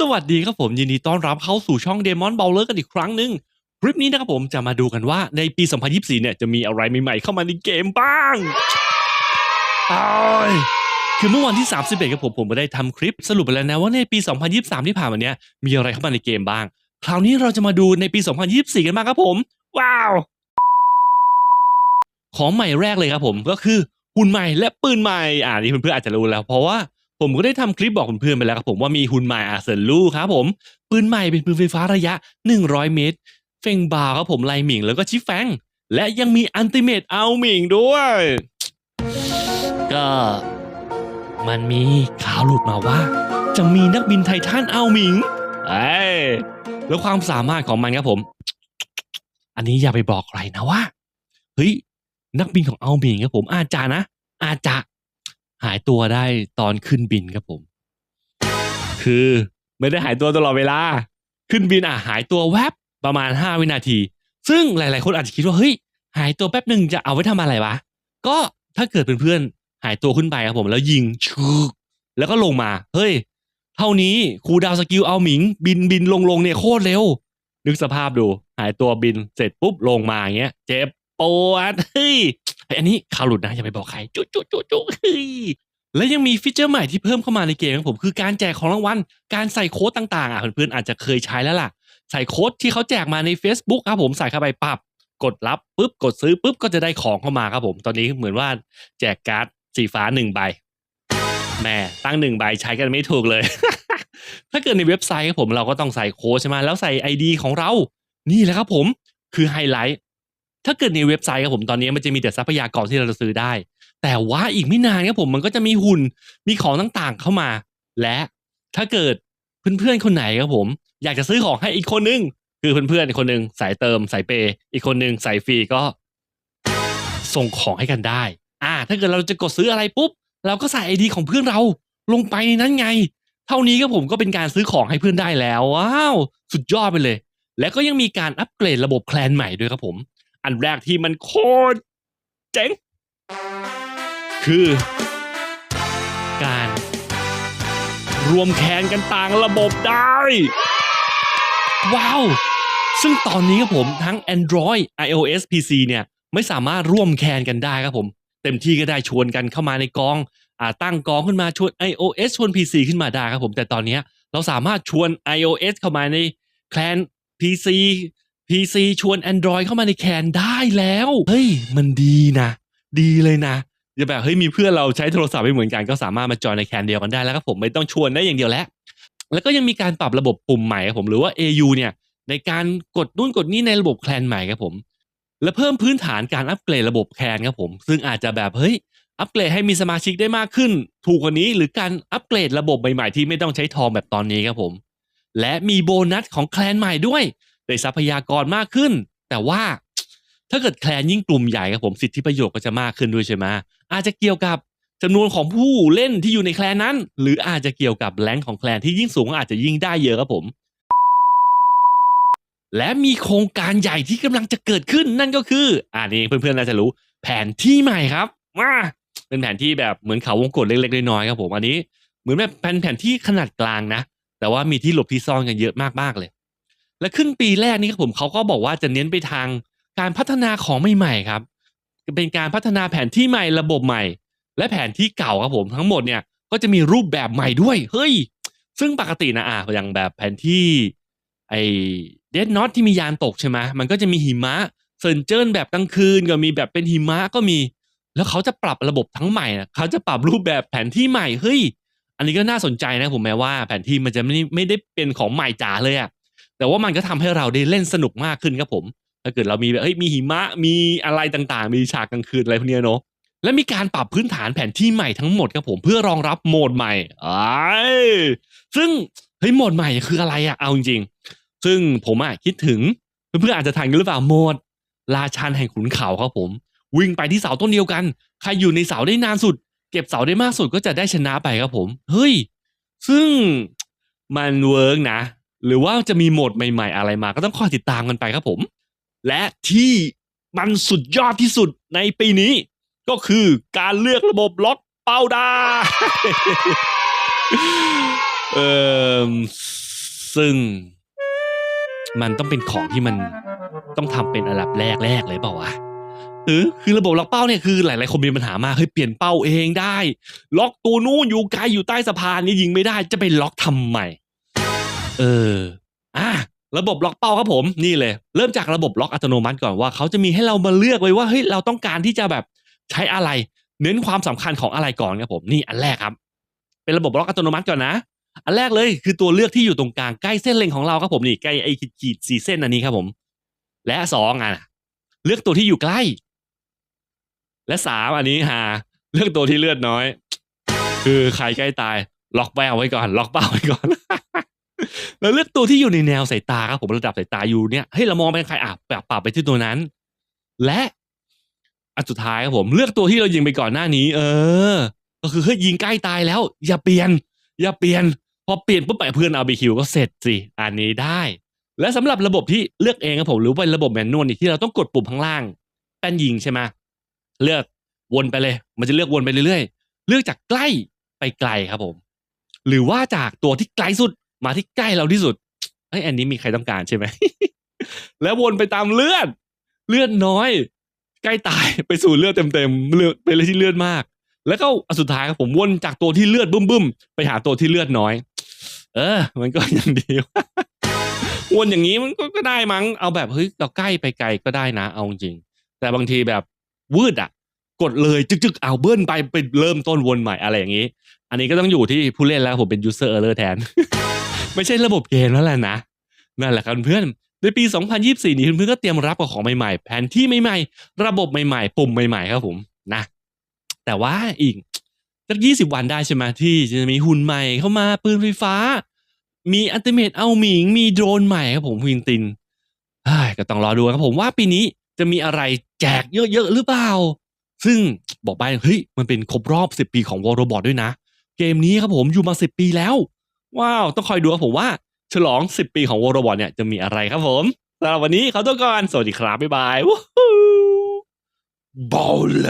สวัสดีครับผมยินดีต้อนรับเข้าสู่ช่อง Demon b o w l e r กันอีกครั้งหนึ่งคลิปนี้นะครับผมจะมาดูกันว่าในปี 2024 เนี่ยจะมีอะไรใหม่ๆเข้ามาในเกมบ้างอยคือเมื่อวันที่ 31ครับผมผมได้ทำคลิปสรุปไปแล้วนะว่าในปี 2023 ที่ผ่านมาเนี้ยมีอะไรเข้ามาในเกมบ้าง คราวนี้เราจะมาดูในปี 2024 กันบ้างครับผม ว้าว ของใหม่แรกเลยครับผมก็คือหุ่นใหม่และปืนใหม่อ่านี่เพื่อนๆอาจจะรู้แล้วเพราะว่า ผมก็ได้ทำคลิปบอกเพื่อนๆไปแล้วครับผมว่ามีหุ่นใหม่อาเซนลูครับผม ปืนใหม่เป็นปืนไฟฟ้าระยะ 100 เมตร เฟงบาครับผมไลหมิงแล้วก็ชิฟแฟง และยังมีอันติเมตเอาหมิงด้วย ก็มันมีข่าวหลุดมาว่า จะมีนักบินไททันเอาหมิงเอ้แล้วความสามารถของมันครับผม อันนี้อย่าไปบอกใครนะว่าเฮ้ยนักบินของเอาหมิงครับผมอาจจะนะ อาจจะ หายตัวได้ตอนขึ้นบินครับผม คือไม่ได้หายตัวตลอดเวลา ขึ้นบินอะหายตัวแวบประมาณ 5 วินาที ซึ่งหลาย ๆ คนอาจจะคิดว่าเฮ้ยหายตัวแป๊บหนึ่งจะเอาไว้ทำอะไรวะ ก็ถ้าเกิดเพื่อนๆหายตัวขึ้นไปครับผมแล้วยิงชูกแล้วก็ลงมา เฮ้ย เท่านี้ครูดาวสกิลเอาหมิง บินบินลงลงเนี่ยโคตรเร็ว นึกสภาพดู หายตัวบินเสร็จปุ๊บลงมาอย่างเงี้ย เจ็บปวดเฮ้ย อันนี้ข่าวหลุดนะอย่าไปบอกใครจุ๊จุ๊จุ๊จุ๊เฮ้ยและยังมีฟีเจอร์ใหม่ที่เพิ่มเข้ามาในเกมของผมคือการแจกของรางวัลการใส่โค้ดต่างๆอะเพื่อนๆอาจจะเคยใช้แล้วล่ะ ใส่โค้ดที่เขาแจกมาใน Facebook ครับผมใส่เข้าไปปับกดรับปุ๊บกดซื้อปุ๊บก็จะได้ของเข้ามาครับผม ตอนนี้เหมือนว่าแจกการ์ดสีฟ้าหนึ่งใบแหม่ตั้งหนึ่งใบใช้กันไม่ถูกเลย ถ้าเกิดในเว็บไซต์ครับผมเราก็ต้องใส่โค้ดใช่ไหมแล้วใส่ ID ของเรา นี่แหละครับผมคือไฮไลท์ ถ้าเกิดในเว็บไซต์ครับผมตอนนี้มันจะมีแต่ทรัพยากรที่เราจะซื้อได้ แต่ว่าอีกไม่นานครับผมมันก็จะมีหุ่นมีของต่างๆเข้ามา และถ้าเกิดเพื่อนๆคนไหนครับผม อยากจะซื้อของให้อีกคนนึงคือเพื่อนๆคนนึงสายเติมสายเปย์อีกคนนึงสายฟรีก็ ส่งของให้กันได้ อ่า ถ้าเกิดเราจะกดซื้ออะไรปุ๊บเราก็ใส่ไอดีของเพื่อนเราลงไปในนั้นไง เท่านี้ก็ผมก็เป็นการซื้อของให้เพื่อนได้แล้วว้าว สุดยอดไปเลย และก็ยังมีการอัปเกรดระบบแคลนใหม่ด้วยครับผม อันแรกที่มันโคตรเจ๋ง คือ การรวมแคนกันต่างระบบได้ ว้าว ซึ่งตอนนี้ครับผมทั้ง Android iOS PC เนี่ย ไม่สามารถร่วมแคนกันได้ครับผม เต็มที่ก็ได้ชวนกันเข้ามาในกองอ่าตั้งกองขึ้นมาชวน iOS ชวน PC ขึ้นมาได้ครับผม แต่ตอนนี้เราสามารถชวน iOS เข้ามาในแคลน PC PC ชวน Android เข้ามาในแคนได้แล้ว เฮ้ย มันดีนะ ดีเลยนะอย่าแบบเฮ้ยมีเพื่อนเราใช้โทรศัพท์ไม่เหมือนกันก็สามารถมาจอยในแคนเดียวกันได้แล้วครับผมไม่ต้องชวนได้อย่างเดียวแล้ว แล้วก็ยังมีการปรับระบบปุ่มใหม่ครับผมหรือว่า AU เนี่ยในการกดนู่นกดนี่ในระบบแคลนใหม่ครับผม และเพิ่มพื้นฐานการอัปเกรดระบบแคลนครับผม ซึ่งอาจจะแบบเฮ้ยอัปเกรดให้มีสมาชิกได้มากขึ้น ถูกกว่านี้หรือการอัปเกรดระบบใหม่ๆที่ไม่ต้องใช้ทองแบบตอนนี้ครับผม และมีโบนัสของแคลนใหม่ด้วย ได้ทรัพยากรมากขึ้น แต่ว่าถ้าเกิดแคลนยิ่งกลุ่มใหญ่ครับผมสิทธิประโยชน์ก็จะมากขึ้นด้วยใช่ไหมอาจจะเกี่ยวกับจำนวนของผู้เล่นที่อยู่ในแคลนนั้น หรืออาจจะเกี่ยวกับแรงของแคลนที่ยิ่งสูงอาจจะยิ่งได้เยอะครับผม และมีโครงการใหญ่ที่กำลังจะเกิดขึ้นนั่นก็คืออ่านี่เพื่อนๆน่าจะรู้ แผนที่ใหม่ครับมาเป็นแผนที่แบบเหมือนเขาวงกตเล็กๆน้อยๆครับผมอันนี้ เหมือนแบบเป็นแผนที่ขนาดกลางนะ แต่ว่ามีที่หลบที่ซ่อนกันเยอะมากๆเลย และครึ่งปีแรกนี้ครับผมเขาก็บอกว่าจะเน้นไปทางการพัฒนาของใหม่ๆครับ เป็นการพัฒนาแผนที่ใหม่ระบบใหม่ และแผนที่เก่าครับผมทั้งหมดเนี่ยก็จะมีรูปแบบใหม่ด้วย เฮ้ย ซึ่งปกตินะอะอย่างแบบแผนที่ ไอเดดน็อตที่มียานตกใช่ไหมมันก็จะมีหิมะเซินเจิ้นแบบกลางคืนก็มีแบบเป็นหิมะก็มี แล้วเขาจะปรับระบบทั้งใหม่นะเขาจะปรับรูปแบบแผนที่ใหม่เฮ้ยอันนี้ก็น่าสนใจนะผมแม้ว่าแผนที่มันจะไม่ไม่ได้เป็นของใหม่จ๋าเลยอะ แต่ว่ามันก็ทำให้เราได้เล่นสนุกมากขึ้นครับผม ถ้าเกิดเรามีแบบเฮ้ยมีหิมะมีอะไรต่างๆ มีฉากกลางคืนอะไรพวกนี้เนาะและมีการปรับพื้นฐานแผนที่ใหม่ทั้งหมดครับผมเพื่อรองรับโหมดใหม่อ้ซึ่งเฮ้ยโหมดใหม่คืออะไรอะเอาจริงๆซึ่งผมอะคิดถึงเพื่อนๆอาจจะทันกันหรือเปล่าโหมดราชันแห่งขุนเขาครับผม วิ่งไปที่เสาต้นเดียวกัน ใครอยู่ในเสาได้นานสุด เก็บเสาได้มากสุดก็จะได้ชนะไปครับผม เฮ้ย ซึ่งมันเวิร์กนะ หรือว่าจะมีโหมดใหม่ ๆ อะไรมา ก็ต้องคอยติดตามกันไปครับผม และที่มันสุดยอดที่สุดในปีนี้ ก็คือการเลือกระบบล็อกเป้าได้เอ่อซึ่ง มันต้องเป็นของที่มันต้องทำเป็นอันดับแรกแรกเลยเปล่าวะหรือคือระบบล็อกเป้าเนี่ยคือหลาย ๆ คนมีปัญหามากเฮ้ยเปลี่ยนเป้าเองได้ ล็อกตัวนู้นอยู่ไกลอยู่ใต้สะพานนี่ยิงไม่ได้จะไปล็อกทำไม เอออะระบบล็อกเป้าครับผมนี่เลย เริ่มจากระบบล็อกอัตโนมัติก่อนว่าเขาจะมีให้เรามาเลือกไว้ว่าเฮ้ยเราต้องการที่จะแบบใช้อะไร เน้นความสำคัญของอะไรก่อนครับผมนี่อันแรกครับ เป็นระบบล็อกอัตโนมัติก่อนนะ อันแรกเลยคือตัวเลือกที่อยู่ตรงกลางใกล้เส้นเล็งของเราครับผมนี่ใกล้ไอ้ขีดสีเส้นอันนี้ครับผม และสองอะเลือกตัวที่อยู่ใกล้ และสามอันนี้หาเลือกตัวที่เลือดน้อย คือใครใกล้ตาย ล็อกแววไว้ก่อน ล็อกเป้าไว้ก่อน แล้วเลือกตัวที่อยู่ในแนวสายตาครับผมระดับสายตาอยู่เนี่ยเฮ้ยเรามองไปใครอะปรับปรับไปที่ตัวนั้น และอันสุดท้ายครับผมเลือกตัวที่เรายิงไปก่อนหน้านี้ เออ ก็คือเฮ้ยยิงใกล้ตายแล้ว อย่าเปลี่ยน อย่าเปลี่ยน พอเปลี่ยนปุ๊บไปเพื่อนเอาไปคิวก็เสร็จสิอันนี้ได้ และสำหรับระบบที่เลือกเองครับผมหรือเป็นระบบแมนนวลที่เราต้องกดปุ่มข้างล่างแป้นยิงใช่ไหมเลือกวนไปเลย มันจะเลือกวนไปเรื่อยๆ เลือกจากใกล้ไปไกลครับผม หรือว่าจากตัวที่ไกลสุด มาที่ใกล้เราที่สุดไอ้อันนี้มีใครต้องการใช่ไหม แล้ววนไปตามเลือด เลือดน้อย ใกล้ตายไปสู่เลือดเต็มๆเลือดไปเลยที่เลือดมาก แล้วก็อสุดท้ายครับผมวนจากตัวที่เลือดบึ้มๆไปหาตัวที่เลือดน้อย เออ มันก็ยังดีวนอย่างนี้มันก็ก็ได้มั้งเอาแบบเฮ้ยเราใกล้ไปไกลก็ได้นะ เอาจริง แต่บางทีแบบวืดอะ กดเลยจึกๆเอาเบิ้ลไปไปเริ่มต้นวนใหม่อะไรอย่างนี้ อันนี้ก็ต้องอยู่ที่ผู้เล่นแล้วผมเป็น user error แทน ไม่ใช่ระบบเกมแล้วแหละนะ นั่นแหละครับเพื่อนในปี 2024 นี้เพื่อนๆก็เตรียมรับกับของใหม่ๆ แผนที่ใหม่ๆ ระบบใหม่ๆ ปุ่มใหม่ๆ ครับผมนะ แต่ว่าอีกสัก 20 วันได้ใช่ไหมที่จะมีหุ่นใหม่เข้ามาปืนไฟฟ้า มีอัลติเมทเอาหมิง มีโดรนใหม่ครับผมวินตินก็ต้องรอดูครับผมว่าปีนี้จะมีอะไรแจกเยอะๆ หรือเปล่า ซึ่งบอกไปเฮ้ยมันเป็นครบรอบ 10 ปีของวอลโรบอทด้วยนะ เกมนี้ครับผมอยู่มา 10 ปีแล้ว ว้าว ต้องคอยดูครับผมว่า ฉลอง 10 ปีของวอร์บอทเนี่ยจะมีอะไรครับผมสำหรับวันนี้เขาตัวก่อนสวัสดีครับบ๊ายบายวู้ฮู้บอล